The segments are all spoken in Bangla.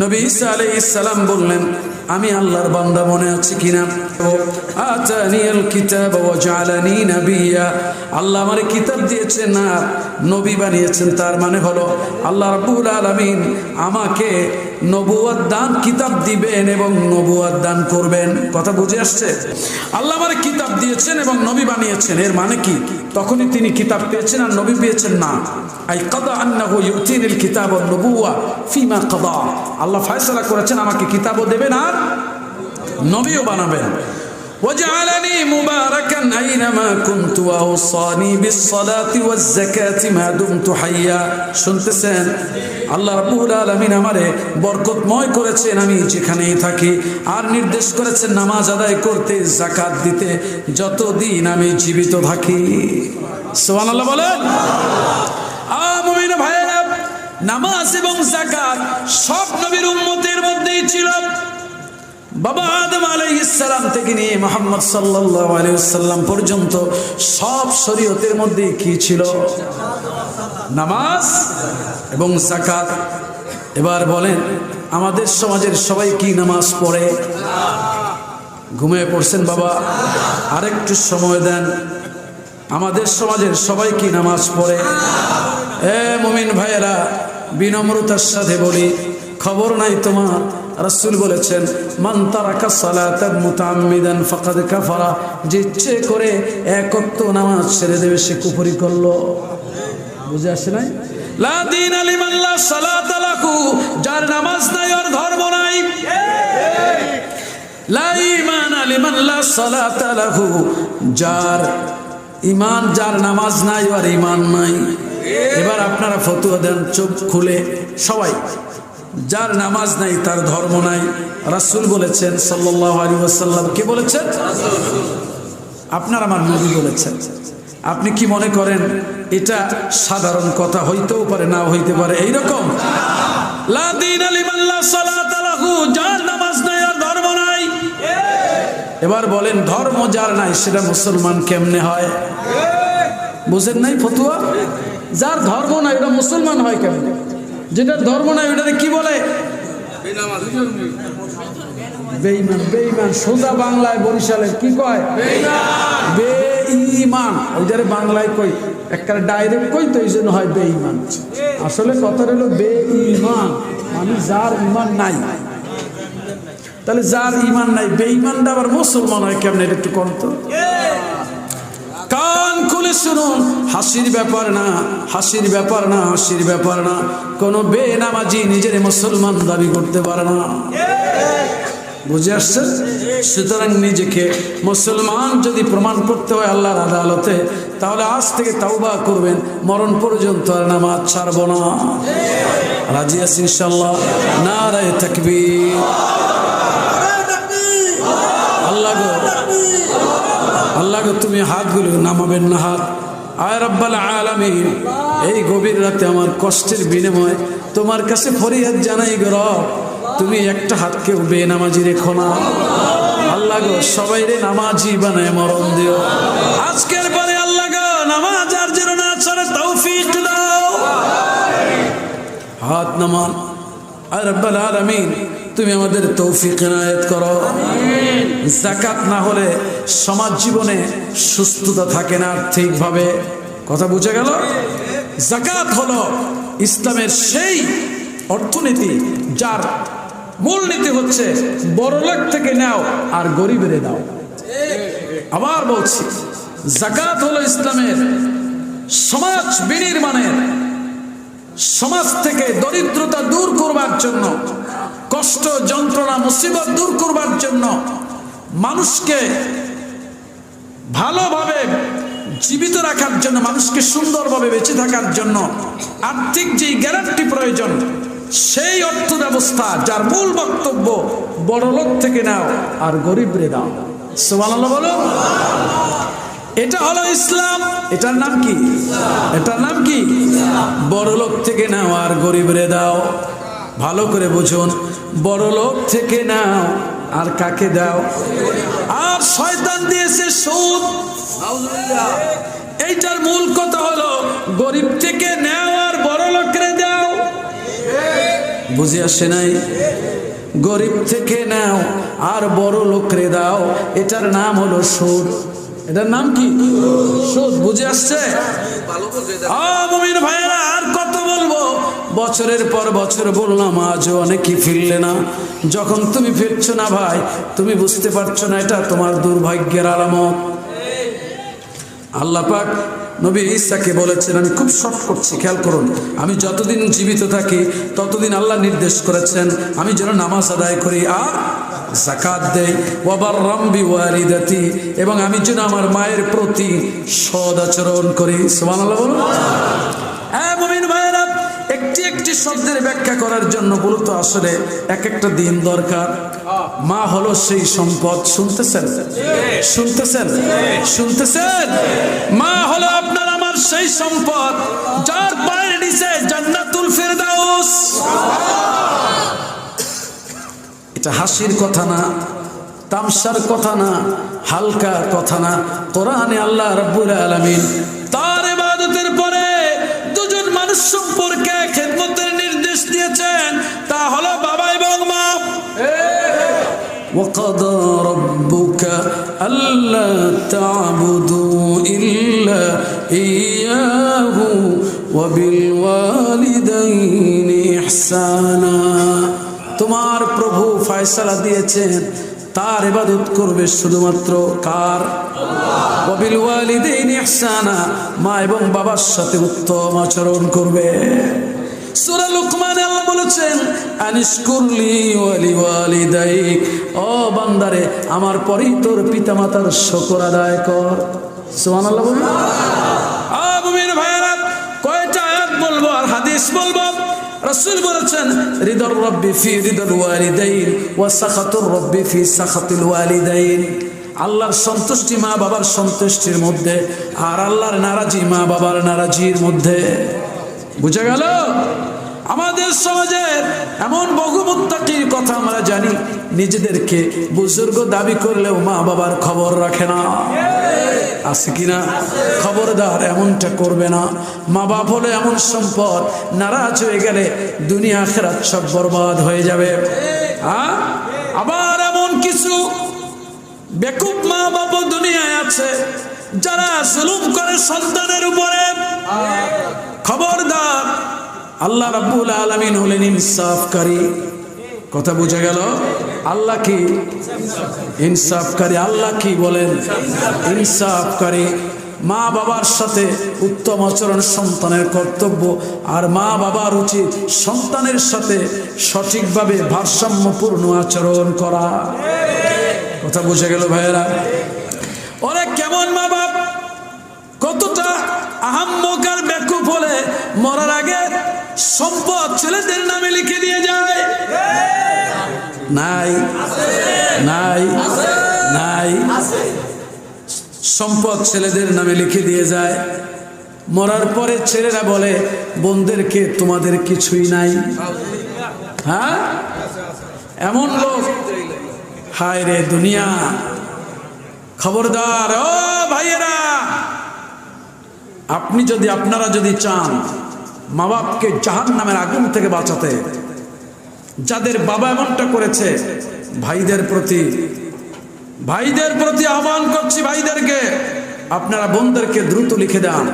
নবী ঈসা আলাই সালাম বললেন, আমি আল্লাহর বান্দা মনে আছে কিনা? আতানিয়াল কিতাব ওয়া জালানি নাবিয়্যা আল্লাহ আমার কিতাব দিয়েছেন না নবী বানিয়েছেন, তার মানে হলো আল্লাহ রাব্বুল আলামিন আমাকে নবুয়াত দান কিতাব দিবেন এবং নবুয়ার দান করবেন। কথা বুঝে আসছে? আল্লাহ মানে কিতাব দিয়েছেন এবং নবী বানিয়েছেন। এর মানে কি? তখনই তিনি কিতাব পেয়েছেন আর নবী পেয়েছেন না। আই কদা আন্নাহু ইউতিনিল কিতাব ওয়ান নবুয়া ফিমা কদা। আল্লাহ ফয়সালা করেছেন, আমাকে কিতাবও দেবেন আর নবীও বানাবেন। وجعلني مباركا أينما كنت وأوصاني بالصلاة والزكاة ما دمت حيا শুনতেছেন আল্লাহ রাব্বুল আলামিন আমারে বরকতময় করেছেন আমি যেখানেই থাকি আর নির্দেশ করেছেন নামাজ আদায় করতে জাকাত দিতে যতদিন আমি জীবিত থাকি সুবহানাল্লাহ বলেন আ মুমিন ভাইয়েরা নামাজ এবং জাকাত সব নবীর উম্মতের মধ্যেই ছিল বাবা আদম আলাইহিসসালাম থেকে নিয়ে মোহাম্মদ সাল্লাল্লাহু আলাইহি সাল্লাম পর্যন্ত সব শরীয়তের মধ্যে কি ছিল? নামাজ এবং জাকাত এবার বলেন, আমাদের সমাজের সবাই কি নামাজ পড়ে? ঘুমিয়ে পড়ছেন বাবা, আরেকটু সময় দেন। আমাদের সমাজের সবাই কি নামাজ পড়ে? এ মুমিন ভাইয়েরা, বিনম্রতার সাথে বলি, খবর নাই তোমার। রাসূল বলেছেন, মান তারাকা সালাতান মুতাআম্মিদান ফাকাদ কাফারা। যে ইচ্ছে করে একত্ব নামাজ ছেড়ে দেবে, সে কুফরি করল। বুঝে আসে নাই? লা দিন আলিমান লা সালাতা লাহু, যার নামাজ নাই আর ধর্ম নাই। লা ঈমান আলিমান লা সালাতা লাহু, যার ইমান যার নামাজ নাই আর ইমান নাই। এবার আপনারা ফতুয়া দেন, চোখ খুলে, সবাই। যার নামাজ নাই, তার ধর্ম নাই। রাসূল বলেছেন সাল্লাল্লাহু আলাইহি ওয়াসাল্লাম, কে বলেছেন? আপনার আমার নবী বলেছেন। আপনি কি মনে করেন এটা সাধারণ কথা হইতেও পারে না হইতে পারে? এইরকম? যার নামাজ নাই, আর ধর্ম নাই। এবার বলেন, ধর্ম যার নাই, সেটা মুসলমান কেমনে হয়? বুঝেন নাই ফতুয়া? যার ধর্ম নাই, ওটা মুসলমান হয় কেমনে? যেটা ধর্ম নাই ওটাকে কি বলে? বেঈমান বেঈমান, সোজা বাংলায় বরিশালে কি কয়? বেঈমান, ওইটারে বাংলায় কই? একটা ডাইরেক্ট কই তো এই জন্য হয় বেঈমান। আসলে কথা হলো বেঈমান মানে যার ইমান নাই। তাহলে যার ইমান নাই, বেঈমানটা আবার মুসলমান হয় কেমন, এটা একটু কম তো। কান খুলে শুনুন, হাসির ব্যাপার না, হাসির ব্যাপার না, হাসির ব্যাপার না। কোনো বেনামাজি নিজের মুসলমান দাবি করতে পারে না। বুঝে আসছে সুতরাং নিজেকে মুসলমান যদি প্রমাণ করতে হয় আল্লাহর আদালতে, তাহলে আজ থেকে তাওবা করবেন, মরণ পর্যন্ত আর নামাজ ছাড়ব না। রাজি আছি ইনশাল্লাহ না রায় থাকবি আল্লাহ গো আল্লাহ গো তুমি নামাবেন না হাত আয় রব্বাল আলামিন, এই গভীর রাতে আমার কষ্টের বিনিময় তোমার কাছে ফরিয়াদ জানাই গো রব। তুমি একটা হাতকেও বেনামাজি রেখো না। আল্লাহ গো, সবাই রে নামাজি বানায় মরণ দিও। আজকের পরে আল্লাহ গো, নামাজ আর যেন না ছাড়ে তৌফিক দাও। হাত নামান। আর রব্বাল আলামিন তুমি আমাদের তৌফিক এনায়েত করো। জাকাত না হলে সমাজ জীবনে সুস্থতা থাকে না ঠিকভাবে। কথা বুঝে গেল? জাকাত হলো ইসলামের সেই অর্থনীতি যার মূলনীতি হচ্ছে বড়লোক থেকে নাও আর গরিবের দাও। আবার বলছি জাকাত হলো ইসলামের সমাজ বিনির্মাণের, সমাজ থেকে দরিদ্রতা দূর করবার জন্য কষ্ট, যন্ত্রণা, মুসিবত দূর করবার জন্য মানুষকে ভালোভাবে জীবিত রাখার জন্য, মানুষকে সুন্দরভাবে বেঁচে থাকার জন্য আর্থিক যে গ্যারান্টি প্রয়োজন, সেই অর্থ ব্যবস্থা যার মূল বক্তব্য বড় লোক থেকে নাও আর গরিবরে দাও। সোমাল্লাহ বলো। এটা হলো ইসলাম। এটার নাম কি? এটার নাম কি? বড় লোক থেকে নাও আর গরিবরে দাও। ভালো করে বুঝুন। বড় লোক থেকে নাও আর কাকে দাও? আর শয়তান দিয়েছে সুদ। এইটার মূল কথা হলো গরিব থেকে নেও আর বড় লোকরে দাও। বুঝে আসে নাই? গরিব থেকে নাও আর বড় লোকরে দাও। এটার নাম হলো সুদ। এটার নাম কি? সুদ। বুঝে আসছে? আ, বছরের পর বছর বললাম, আজও অনেকই ফিরলে না। যখন তুমি ফিরছ না ভাই, তুমি বুঝতে পারছ না, এটা তোমার দুর্ভাগ্যের আলামত। আল্লাহ পাক নবী ঈসাকে বলেছেন, আমি খুব শর্ট করছি, খেয়াল করুন। আমি যতদিন জীবিত থাকি, ততদিন আল্লাহ নির্দেশ করেছেন, আমি যেন নামাজ আদায় করি আর জাকাত দেই। ওয়াবার রাম্বি ওয়ালিদাতি। এবং আমি যেন আমার মায়ের প্রতি সদ আচরণ করি। সুবহানাল্লাহ বলুন। শব্দের ব্যাখ্যা করার জন্য বলতো আসলে এক একটা দিন দরকার। মা হলো সেই সম্পদ, শুনতেছেন? শুনতেছেন? শুনতেছেন? মা হলো আপনার আমার সেই সম্পদ, যার পায়ের নিচে জান্নাতুল ফেরদাউস। এটা হাসির কথা না, তামসার কথা না, হালকা কথা না। কোরআনে আল্লাহ রাব্বুল আলামিন তার ইবাদতের পরে দুজন মানুষ সম্পর্কে وقضى ربك ألا تعبدوا إلا إياه وبالوالدين إحسانا তোমার প্রভু ফয়সালা দিয়েছেন তার ইবাদত করবে শুধুমাত্র কার ওয়াবিল ওয়ালিদাইন ইহসানা মা এবং বাবার সাথে উত্তম আচরণ করবে সূরা লুকমানে আল্লাহ বলেছেন, আনিশকুরলি ওয়ালি ওয়ালিদাইক ও বান্দারে, আমার পরেই তোর পিতামাতার শকর আদায় কর। সুবহানাল্লাহ বলুন। আ মুমিন ভাইরা কয়টা আয়াত বলব আর হাদিস বলব? রাসূল বলেছেন, রিদর রব্বি ফি রিদর ওয়ালিদাইন ওয়া সাখাতুর রব্বি ফি সাখাতিল ওয়ালিদাইন। আল্লাহর সন্তুষ্টি মা বাবার সন্তুষ্টির মধ্যে আর আল্লাহর নারাজি মা বাবার নারাজির মধ্যে। বুঝা গেল? আমাদের সমাজের এমন বহু মুত্তাকির কথা আমরা জানি, নিজেদেরকে বুজুর্গ দাবি করলেও মা বাবার খবর রাখে না। আছে কিনা খবরদার এমনটা করবে না। মা বাপ হলো এমন সম্পদ, নারাজ হয়ে গেলে দুনিয়া আখেরাত সব বরবাদ হয়ে যাবে। আবার এমন কিছু বেকুব মা বাপ দুনিয়ায় আছে, যারা জুলুম করে সন্তানের উপরে। খবরদার, আল্লাহ রাব্বুল আলামিন হলেন ইনসাফকারী। কথা বোঝা গেল? আল্লাহ কি? ইনসাফকারী। আল্লাহ কি বলেন? ইনসাফকারী। মা বাবার সাথে উত্তম আচরণ সন্তানের কর্তব্য, আর মা বাবার উচিত সন্তানের সাথে সঠিকভাবে ভারসাম্যপূর্ণ আচরণ করা। কথা বুঝে গেল ভাইয়েরা? ওরে কেমন মা কতটা আহাম্মকার বেকুব হলে মরার আগে সম্পদ ছেলেদের নামে লিখে দিয়ে যায়। নাই নাই নাই। সম্পদ ছেলেদের নামে লিখে দিয়ে যায়। মরার পরে ছেলেরা বলে বোনদেরকে তোমাদের কিছুই নাই। হ্যাঁ? এমন লোক। হায় রে দুনিয়া। খবরদার, ও ভাইয়েরা। আপনি যদি আপনারা যদি চান মা বাপকে জাহান নামের আগুন থেকে বাঁচাতে, যাদের বাবা এমনটা করেছে, ভাইদের প্রতি ভাইদের প্রতি আহ্বান করছি ভাইদেরকে, আপনারা বোনদেরকে দ্রুত লিখে দেন।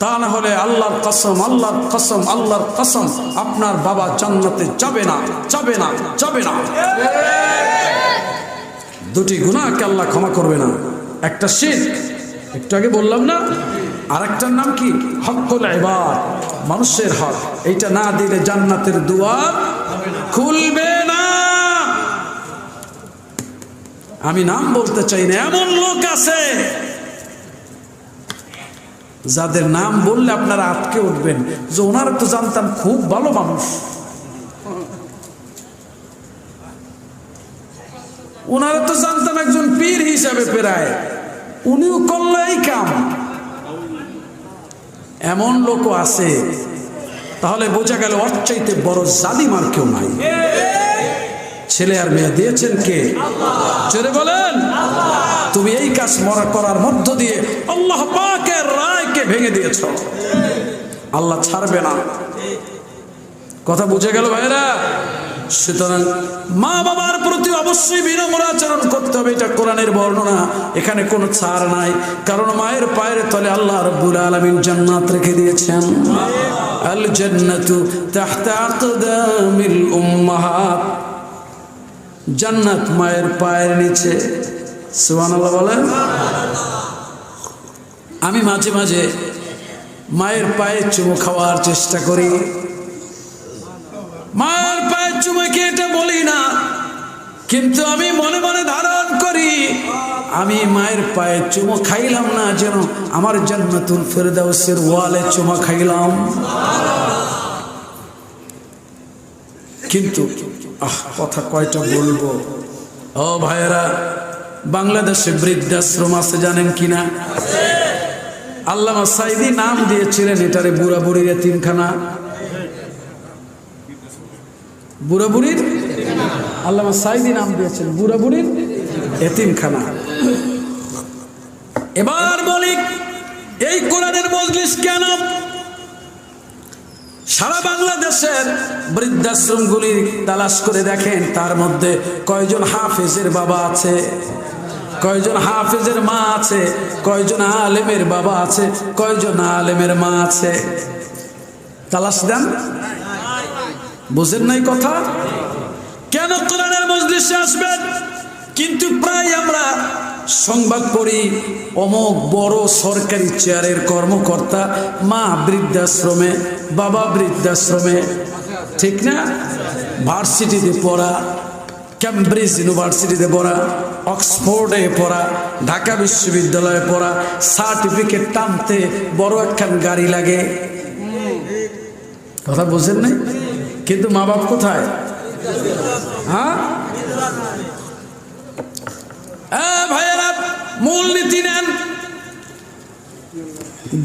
তা না হলে আল্লাহর কসম আল্লাহর কসম আল্লাহর কসম, আপনার বাবা জান্নাতে যাবে না যাবে না যাবে না। দুটি গুণাকে আল্লাহ ক্ষমা করবে না। একটা শীত একটু আগে বললাম না? আরেকটার নাম কি? হকুল এবার মানুষের হক। এইটা না দিলে জান্নাতের দুয়ার খুলবে না। আমি নাম বলতে চাই না, এমন লোক আছে যাদের নাম বললে আপনারা আটকে উঠবেন, যে ওনারা তো জানতাম খুব ভালো মানুষ। ওনারা তো জানতাম একজন পীর হিসাবে প্রায়। উনিও করল এই কাম। এমন লোকও আছে। তাহলে বোঝা গেল ওর চাইতে বড় জালিমার কেউ নাই। ছেলে আর মেয়ে দিয়েছেন কে? জোরে বলেন। তুমি এই কাজ মরা করার মধ্য দিয়ে আল্লাহ রায়কে ভেঙে দিয়েছ। আল্লাহ ছাড়বে না। কথা বুঝে গেল ভাইরা সুতরাং মা বাবার প্রতি অবশ্যই বিনম্র আচরণ করতে হবে, এটা কোরআনের বর্ণনা। এখানে কোনো ছাড় নাই, কারণ মায়ের পায়ের তলে আল্লাহ রব্বুল আলামিন জান্নাত রেখে দিয়েছেন। আল জান্নাতু তাহতা আকদামিল উম্মাহাত। জান্নাত মায়ের পায়ের নিচে। সুবহানাল্লাহ বলেন। আমি মাঝে মাঝে মায়ের পায়ে চুমু খাওয়ার চেষ্টা করি। মায়ের চুমাকে এটা বলি না। কিন্তু আমি মনে মনে ধারণ করি, আমি মায়ের পায়ে চুমো খাইলাম না যেন আমার জান্নাতুল ফেরদাউসের ওয়ালে চুমা খাইলাম। কিন্তু, আহ, কথা কয়টা বলব? ও ভাইয়েরা, বাংলাদেশে বৃদ্ধাশ্রম আছে জানেন কিনা? আল্লামা সাইদি নাম দিয়েছিলেন, এটারে বুড়া বুড়ির তিনখানা। বুড়া বুড়ির আল্লামা সাইদি নাম দিয়েছেন বুড়া বুড়ির এতিমখানা। এবার বলি, এই কোরআনের মজলিস কেন? সারা বাংলাদেশের বৃদ্ধাশ্রমগুলি তালাশ করে দেখেন, তার মধ্যে কয়জন হাফেজের বাবা আছে, কয়জন হাফেজের মা আছে, কয়জন আলেমের বাবা আছে, কয়জন আলেমের মা আছে। তালাশ দেন? বুঝেন নাই কথা? কেন কোরআনের মজলিসে আসবেন? কিন্তু প্রায় আমরা সংবাদ পড়ি, অমুক বড় সরকারি চেয়ারের কর্মকর্তা, মা বৃদ্ধাশ্রমে, বাবা বৃদ্ধাশ্রমে, ঠিক না? ভার্সিটিতে পড়া ক্যামব্রিজ ইউনিভার্সিটিতে পড়া, অক্সফোর্ডে পড়া, ঢাকা বিশ্ববিদ্যালয়ে পড়া, সার্টিফিকেট টানতে বড় একখান গাড়ি লাগে। কথা বুঝেন নাই? কিন্তু মা বাপ কোথায়? হ্যাঁ? ভাইয়েরা, মূল নীতি নেন।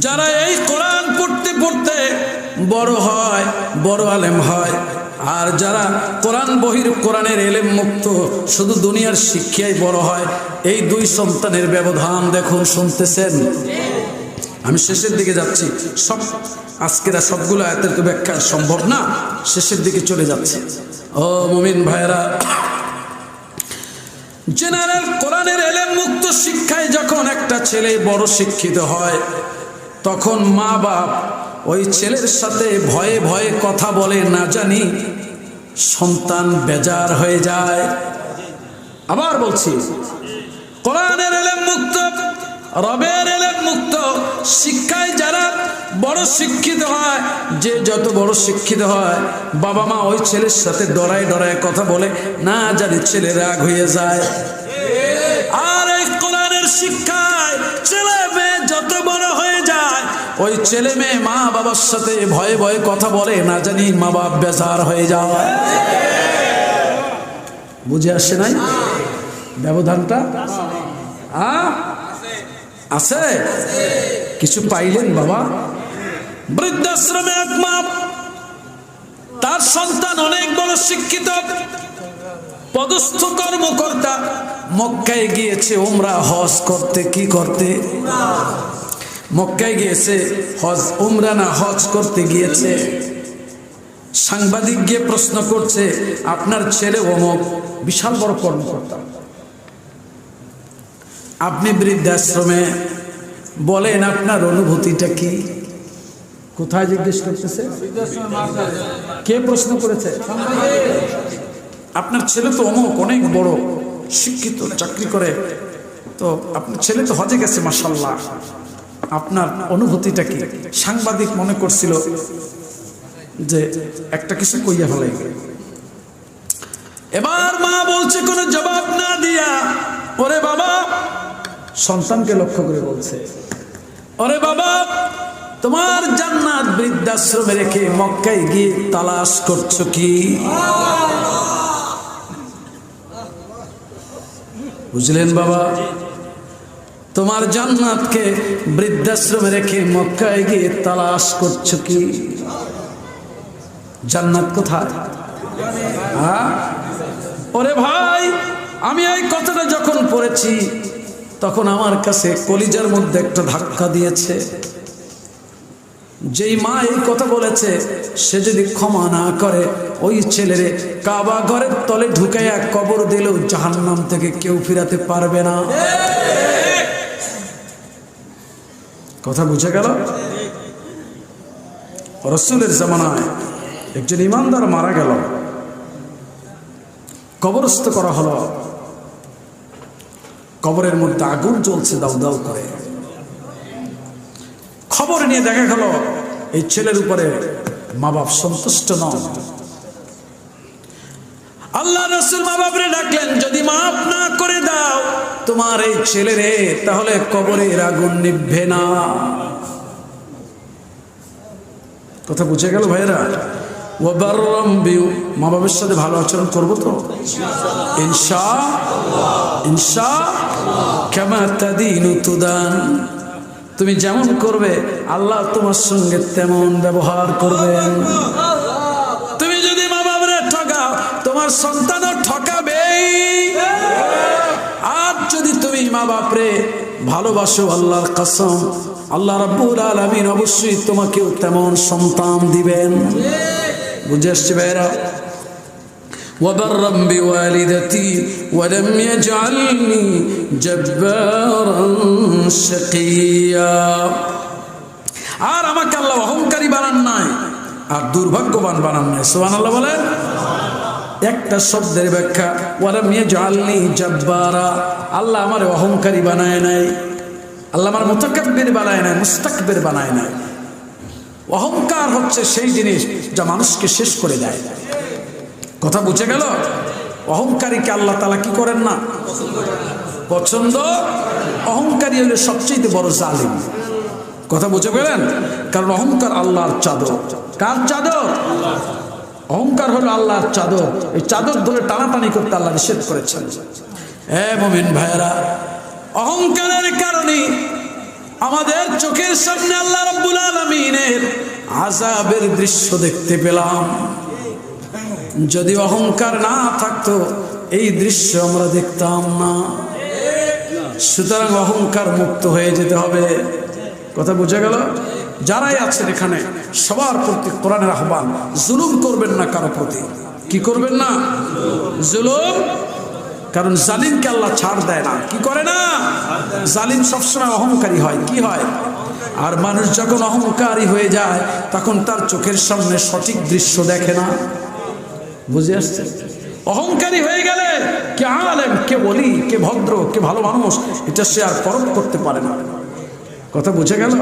যারা এই কোরআন পড়তে পড়তে বড় হয়, বড় আলেম হয়, আর যারা কোরআন বহির, কোরআনের এলেম মুক্ত, শুধু দুনিয়ার শিক্ষায় বড় হয়, এই দুই সন্তানের ব্যবধান দেখুন, শুনতেছেন? আমি শেষের দিকে যাচ্ছি। সব আজকের সবগুলো আয়াতের তো ব্যাখ্যা সম্ভব না। শেষের দিকে চলে যাচ্ছে। ও মুমিন ভাইরা জেনারেল কোরআনের এলেম মুক্ত শিক্ষায় যখন একটা ছেলে বড় শিক্ষিত হয়, তখন মা বাপ ওই ছেলের সাথে ভয়ে ভয়ে কথা বলে না জানি সন্তান বেজার হয়ে যায়। আবার বলছি, কোরআনের এলেম মুক্ত রবের এলেম মুক্ত শিক্ষায় যারা বড় শিক্ষিত হয়, যে যত বড় শিক্ষিত হয়, বাবা মা ওই ছেলের সাথে ডরায় ডরায় কথা বলে, না জানি ছেলে রাগ হয়ে যায়। আর এই কোরআনের শিক্ষায় ছেলে মেয়ে যত বড় হয়ে যায়, ওই ছেলে মেয়ে মা বাবার সাথে ভয়ে ভয়ে কথা বলে, না জানি মা বাপ বেজার হয়ে যায়। বুঝে আসছে নাই? ব্যবধানটা? আ আছে? কিছু পাইলেন বাবা? বৃদ্ধাশ্রমে এক মা তার সন্তান অনেক বড় শিক্ষিত। পদস্থ কর্মকর্তা। মক্কায় গিয়েছে ওমরা হজ করতে কি করতে? মক্কায় গিয়েছে, হজ, উমরা না, হজ করতে গিয়েছে। সাংবাদিক গিয়ে প্রশ্ন করছে, আপনার ছেলে অমক, বিশাল বড় কর্মকর্তা। আপনি বৃদ্ধাশ্রমে বলেন, আপনার অনুভূতিটা কি? কোথায় জিজ্ঞেস করতেছে? কে প্রশ্ন করেছে? আপনার ছেলে তো অমুক, অনেক বড়, শিক্ষিত, চাকরি করে। তো আপনার ছেলে তো হজে গেছে মাসাল্লাহ আপনার অনুভূতিটা কি? সাংবাদিক মনে করছিল যে একটা কিছু কইয়া ফেলাই এবার মা বলছে, কোনো জবাব না দিয়া, ওরে বাবা সন্তানকে লক্ষ্য করে বলছে, ওরে বাবা, তোমার জান্নাত বৃদ্ধাশ্রমে রেখে মক্কায় গিয়ে তালাশ করছ কি? বুঝলেন বাবা, তোমার জান্নাতকে বৃদ্ধাশ্রমে রেখে মক্কায় গিয়ে তালাশ করছ কি? জান্নাত কোথায়? হ্যাঁ? ওরে ভাই, আমি এই কথাটা যখন পড়েছি তখন আমার কাছে কলিজার মধ্যে একটা ধাক্কা দিয়েছে। যেই মা এই কথা বলেছে, সে যদি ক্ষমা না করে, ওই ছেলেরে কাবা ঘরের তলে ঢুকে এক কবর দিলেও জাহান্নাম থেকে কেউ ফিরাতে পারবে না। কথা বুঝে গেল? রসুলের জামানায় একজন ইমানদার মারা গেল। কবরস্থ করা হলো। কবরের মধ্যে আগুন জ্বলছে, দাউ দাউ করে। খবর নিয়ে দেখা গেল, এই ছেলের উপরে মা বাপ সন্তুষ্ট নন। আল্লাহ রসুল মা বাপরে ডাকলেন, যদি মাফ না করে দাও তোমার এই ছেলেরে তাহলে কবরের আগুন নিভবে না। কথা বুঝে গেল ভাইরা মা বাবার সাথে ভালো আচরণ করব তো? ইনশা ইনশা, কেমা তাদিনু তুদান। তুমি যেমন করবে, আল্লাহ তোমার সঙ্গে তেমন ব্যবহার করবেন। তুমি যদি মা বাবারে ঠকাও, তোমার সন্তানও ঠকাবেই। আর যদি তুমি মা বাপরে ভালোবাসো আল্লাহর কসম, আল্লাহ রাব্বুল আলামিন অবশ্যই তোমাকেও তেমন সন্তান দিবেন। বুঝে আসছে ভাইরা وبرا بوالدتي ولم يجعلني جبارا شقيا আর আমাকে আল্লাহ অহংকারী বানান নাই আর দুর্ভাগ্যবান বানান নাই সোহান আল্লাহ বলেন একটা শব্দের ব্যাখ্যা ওয়ালাম ইয়াজআলনি জাব্বারা আল্লাহ আমার অহংকারী বানায় নাই আল্লাহ আমার মুতাকাব্বির বানায় নাই মুস্তাকবির বানায় নাই অহংকার হচ্ছে সেই জিনিস যা মানুষকে শেষ করে দেয়। কথা বুঝে গেল? অহংকারীকে আল্লাহ তালা কি করেন না? পছন্দ? অহংকারী হলে সবচেয়ে বড় জালিম। কথা বুঝে গেলেন? কারণ অহংকার আল্লাহর চাদর। কার চাদর? অহংকার হলো আল্লাহর চাদর। এই চাদর ধরে টানাটানি করতে আল্লাহ নিষেধ করেছেন। হ্যাঁ মমিন ভাইয়েরা, অহংকারের কারণে আমাদের চোখের সামনে আল্লাহ রব্বুল আলমিনের আজাবের দৃশ্য দেখতে পেলাম। যদি অহংকার না থাকতো, এই দৃশ্য আমরা দেখতাম না। সুতরাং অহংকার মুক্ত হয়ে যেতে হবে। কথা বুঝে গেল? যারাই আছেন এখানে, সবার প্রতি কোরআনের আহ্বান, জুলুম করবেন না কারও প্রতি। কি করবেন না? জুলুম কারণ জালিমকে আল্লাহ ছাড় দেয় না। কি করে না? জালিম সবসময় অহংকারী হয়। কি হয়? আর মানুষ যখন অহংকারী হয়ে যায়, তখন তার চোখের সামনে সঠিক দৃশ্য দেখে না। বুঝে আসছে? অহংকারী হয়ে গেলে কে আলেম, কে বলি কে ভদ্র, কে ভালো মানুষ, এটা সে আর পরখ করতে পারে না। কথা বুঝে গেল?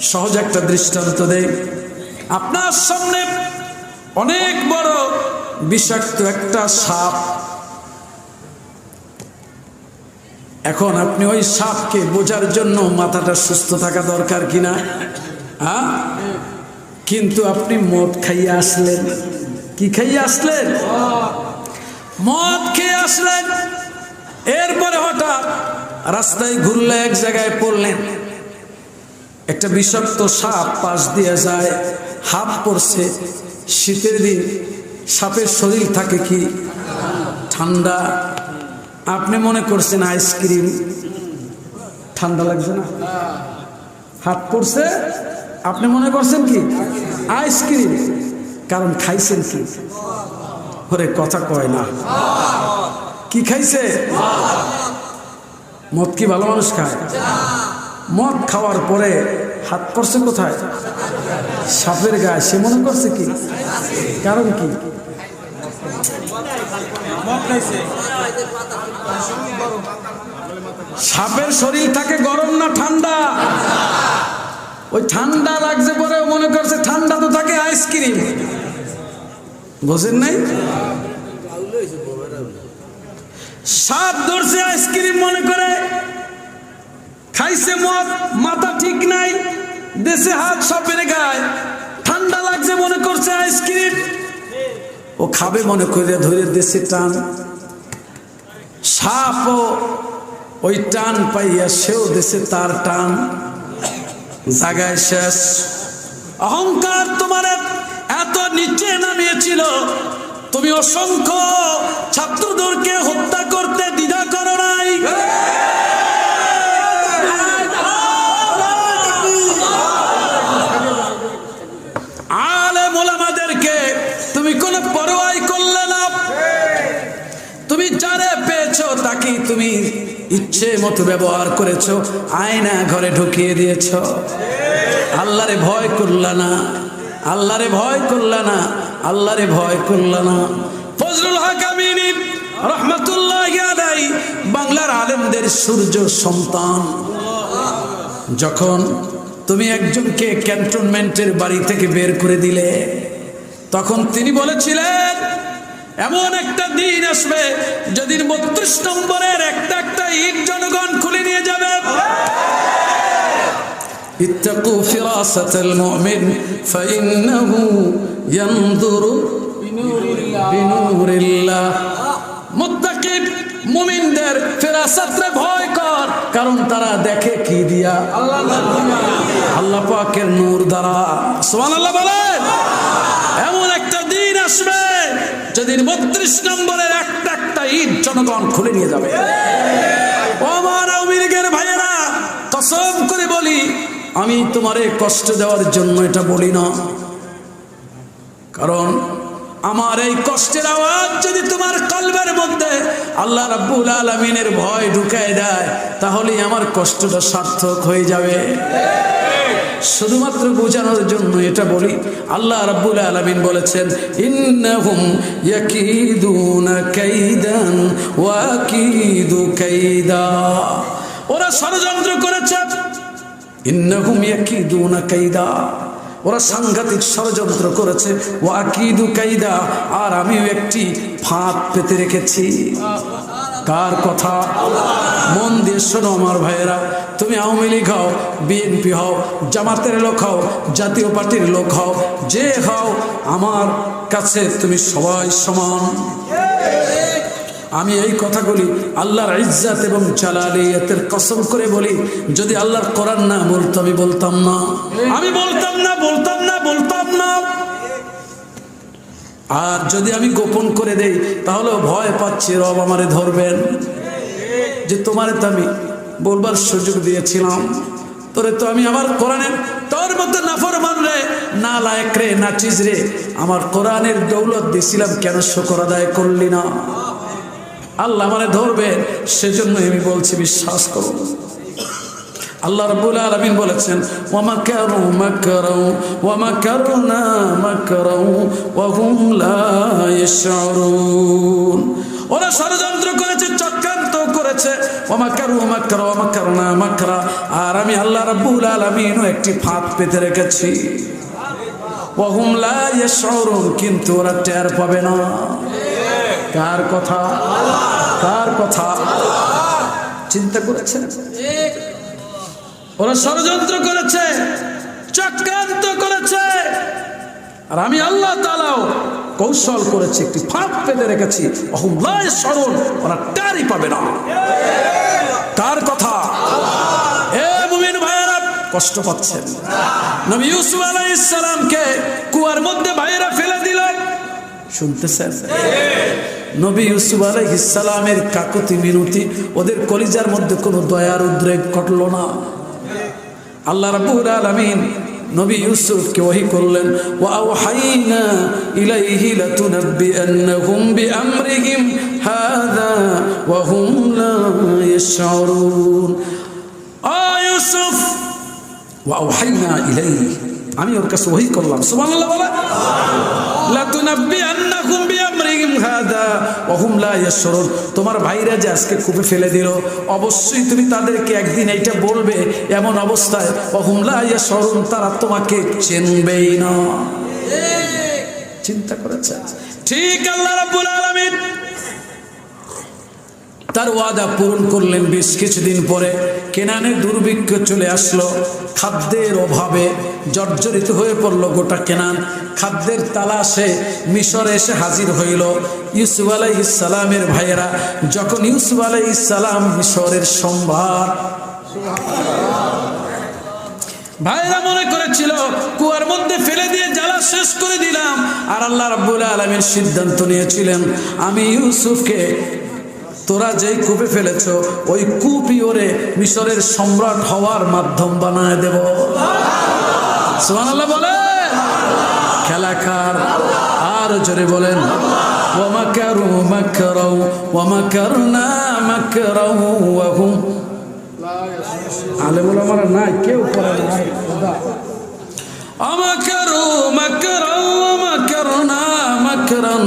সহজ একটা দৃষ্টান্ত দেয় আপনার সামনে অনেক বড় বিষাক্ত একটা সাপ এখন আপনি ওই সাপকে বোঝার জন্য মাথাটা সুস্থ থাকা দরকার কিনা? হ্যাঁ কিন্তু আপনি মদ খাইয়ে আসলেন। কি খাইয়ে আসলেন? মদ খেয়ে আসলেন। এরপরে হঠাৎ রাস্তায় ঘুরলে এক জায়গায় পড়লেন। একটা বিষাক্ত সাপ পাশ দিয়ে যায় হাত পড়ছে। শীতের দিন সাপের শরীর থাকে কি? ঠান্ডা। আপনি মনে করছেন আইসক্রিম ঠান্ডা লাগছে না? হাত পড়ছে? আপনি মনে করছেন কি? আইসক্রিম। কারণ খাইছেন কি? ওরে কথা কয় না। কি খাইছে? মদ কি ভালো মানুষ খায়? মদ খাওয়ার পরে হাত পড়ছে কোথায়? সাপের গায়ে। সে মনে করছে কি? কারণ কি? সাপের শরীর থাকে গরম না ঠান্ডা? ওই ঠান্ডা লাগছে পরে মনে করছে ঠান্ডা তো থাকে আইসক্রিম বোঝেন নাই? সাপ ধরছে আইসক্রিম মনে করে। খাইছে মদ, মাথা ঠিক নাই, দেশে হাত সাপের গায়ে ঠান্ডা লাগছে মনে করছে আইসক্রিম ও খাবে মনে করে ধরে দেশে টান। সাপ ওই টান পাইয়া সেও দেশে তার টান। জাগায় শেষ। অহংকার তোমার এত নিচে নামিয়েছিল। তুমি অসংখ্য ছাত্রদেরকে হত্যা করতে দ্বিধা করো নাই তুমি ইচ্ছে মতো ব্যবহার করেছ, আয়না ঘরে ঢুকিয়ে দিয়েছ। আল্লাহরে ভয় করলা না, আল্লাহরে ভয় করলা না, আল্লাহরে ভয় করলা না। ফজলুল হক আমিনী রহমতুল্লাহ আলাই বাংলার আলেমদের সূর্য সন্তান। যখন তুমি একজনকে ক্যান্টনমেন্টের বাড়ি থেকে বের করে দিলে, তখন তিনি বলেছিলেন এমন একটা দিন আসবে যেদিন বত্রিশ নম্বরের একটা একটা ইট জনগণ খুলে নিয়ে যাবে اتقوا فراسة المؤمن فإنه ينظر بنور الله মুত্তাকিব মুমিনদের ফেরাসাতরে ভয় কর কারণ তারা দেখে কি দিয়া আল্লাহ পাকের নূর দ্বারা সুবহানাল্লাহ বলেন যেদিন বত্রিশ নম্বরের একটা একটা ঈদ জনগণ খুলে নিয়ে যাবে। আমার আওয়ামী লীগের ভাইয়েরা, কসম করে বলি, আমি তোমারে কষ্ট দেওয়ার জন্য এটা বলি না। কারণ আমার এই কষ্টের আওয়াজ যদি তোমার কলবের মধ্যে আল্লাহ রাব্বুল আলমিনের ভয় ঢুকায় দেয়, তাহলেই আমার কষ্টটা সার্থক হয়ে যাবে। শুধুমাত্র বোঝানোর জন্য এটা বলি। আল্লাহ রাব্বুল আলামিন বলেছেন, ইন্নাহুম ইয়াকিদুনা কাইদান ওয়া আকিদু কাইদা। ওরা ষড়যন্ত্র করেছে। ইন্নাহুম ইয়াকিদুনা কাইদা। ওরা সাংঘাতিক ষড়যন্ত্র করেছে। ও আকিদু কাইদা। আর আমিও একটি ফাঁদ পেতে রেখেছি। কার কথা। মন দিয়ে শোনো আমার ভাইয়েরা, তুমি আওয়ামী লীগ হও, বিএনপি হও, জামাতের লোক হও, জাতীয় পার্টির লোক হও, যে হও, আমার কাছে তুমি সবাই সমান। আমি এই কথাগুলি আল্লাহর ইজ্জাত এবং জালালিয়াতের কসম করে বলি, যদি আল্লাহর কোরআন না বলতো আমি বলতাম না। আমি বলতাম না বলতাম না বলতাম না। আর যদি আমি গোপন করে দেই তাহলে ভয় পাচ্ছি রব আমারে ধরবেন। যে তোমারে তো আমি বলবার সুযোগ দিয়েছিলাম, তোরে তো আমি আমার কোরআনের তোর মতো নাফর রে, না লায়ক রে, না চিজ রে, আমার কোরআনের দৌলত দিয়েছিলাম কেন শকর আদায় করলি না? আল্লাহ মানে ধরবে সেজন্য আমি বলছি, বিশ্বাস করুন। আল্লাহ রাব্বুল আলামিন বলেছেন ওয়া মাকারু মাকরাউ ওয়া মাকারনা মাকরাউ, ওয়া হুম লা ইয়াশউরুন। ওরা ষড়যন্ত্র করেছে, চক্রান্ত করেছে ওয়া মাকারু মাকরা ওয়া মাকারনা মাকরা। আর আমি আল্লাহ রাব্বুল আলামিনও একটি ফাঁদ পেতে রেখেছি। ওয়া হুম লা ইয়াশউরুন, কিন্তু ওরা টের পাবে না। কার কথা? কার কথা? চিন্তা করেছেন? ওরা ষড়যন্ত্র করেছে, চক্রান্ত করেছে। আর আমি আল্লাহ তালাও কৌশল করেছি, একটি ফাঁক পেতে রেখেছি। অহুমলায় স্মরণ, ওরা টারই পাবে না। কার কথা? এ মুমিন কষ্ট পাচ্ছেন। নবী ইউসুফ আলাইহিস সালামকে কুয়ার মধ্যে ভাইয়েরা ফেলে দিলেন শুনতেছেন? নবী ইউসুফ আলাইহিস সালামের কাকুতি মিনতি, ওদের কলিজার মধ্যে কোনো দয়ার উদ্রেক ঘটল না। আল্লাহ রাব্বুল আলামিন নবী ইউসুফকে ওহী করলেন, ওয়া আওহাইনা ইলাইহি লাতুনাব্বিআন্নাহুম বিআমরিহিম হাযা ওয়া হুম লা ইয়াশউরুন আ ইউসুফ! ওয়া আওহাইনা ইলাইহি। আমি ওর কাছে ওহী করলাম। সুবহানাল্লাহ বলে? লাতুনাব্বিআন্নাহুম বিআমরিহিম তোমার ভাইরা যে আজকে কূপে ফেলে দিল অবশ্যই তুমি তাদেরকে একদিন এইটা বলবে এমন অবস্থায়। অহুমলা ইয়া লা তারা তোমাকে চেনবেই না। চিন্তা করেছে? ঠিক আল্লাহ রাব্বুল আলামিন। তার ওয়াদা পূরণ করলেন বেশ কিছুদিন পরে। কেনানে দুর্ভিক্ষ চলে আসলো। খাদ্যের অভাবে জর্জরিত হয়ে পড়ল গোটা কেনান। খাদ্যের তালাশে মিশরে এসে হাজির হইল ইউসুফ আলাই ইসালামের ভাইয়েরা। যখন ইউসুফ আলাই ইসালাম মিশরের সম্ভার ভাইরা মনে করেছিল, কুয়ার মধ্যে ফেলে দিয়ে জ্বালা শেষ করে দিলাম। আর আল্লাহ রাব্বুল আলমীর সিদ্ধান্ত নিয়েছিলেন, আমি ইউসুফকে তোরা যেই কূপে ফেলেছ ওই কূপই ওরে মিশরের সম্রাট হওয়ার মাধ্যম বানায় দেব সুবহানাল্লাহ বলে খেলাকার আর জোরে বলেন ওয়ামাকারু মাকরাউ ওয়ামাকারনা مكرا وهم আলেমুল আমার নাই কেউ করে না খোদা أمكروا مكرا ومكرنا مكرا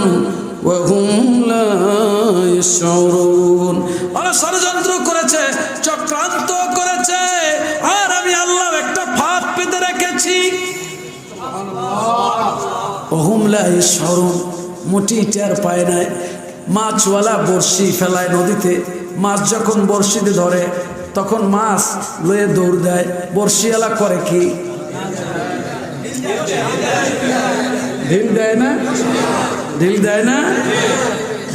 وهم لا يشعرون ওরা ষড়যন্ত্র করেছে চক্রান্ত করেছে আর আমি আল্লাহ একটা ফাঁদ পেতে রেখেছি ওহুম লা ইশউরুন মুটি টের পায় নাই মাছওয়ালা বড়শি ফেলায় নদীতে মাছ যখন বড়শিতে ধরে তখন মাছ লয়ে দৌড় দেয় বড়শিওয়ালা করে কি ঢিল দেয় না ঢিল দেয় না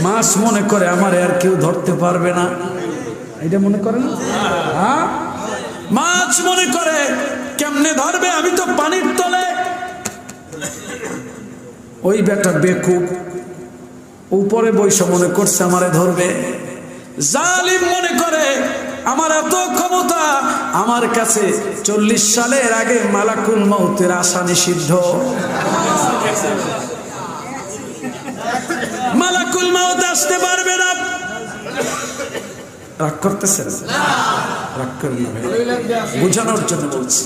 মাছ মনে করে, আমার আর কেউ ধরতে পারবে না। এটা মনে করে হ্যাঁ? মাছ মনে করে, কেমনে ধরবে? আমি তো পানির তলে। ওই বেটা বেকুব, উপরে বৈশ মনে করছে, আমারে ধরবে। জালিম মনে করে, আমার এত ক্ষমতা, আমার কাছে চল্লিশ সালের আগে মালাকুল মৌতের আশা নিষিদ্ধ। মাউত আসতে পারবে না। রাগ করতেছেন রাগ করবে বোঝানোর জন্য বলছি।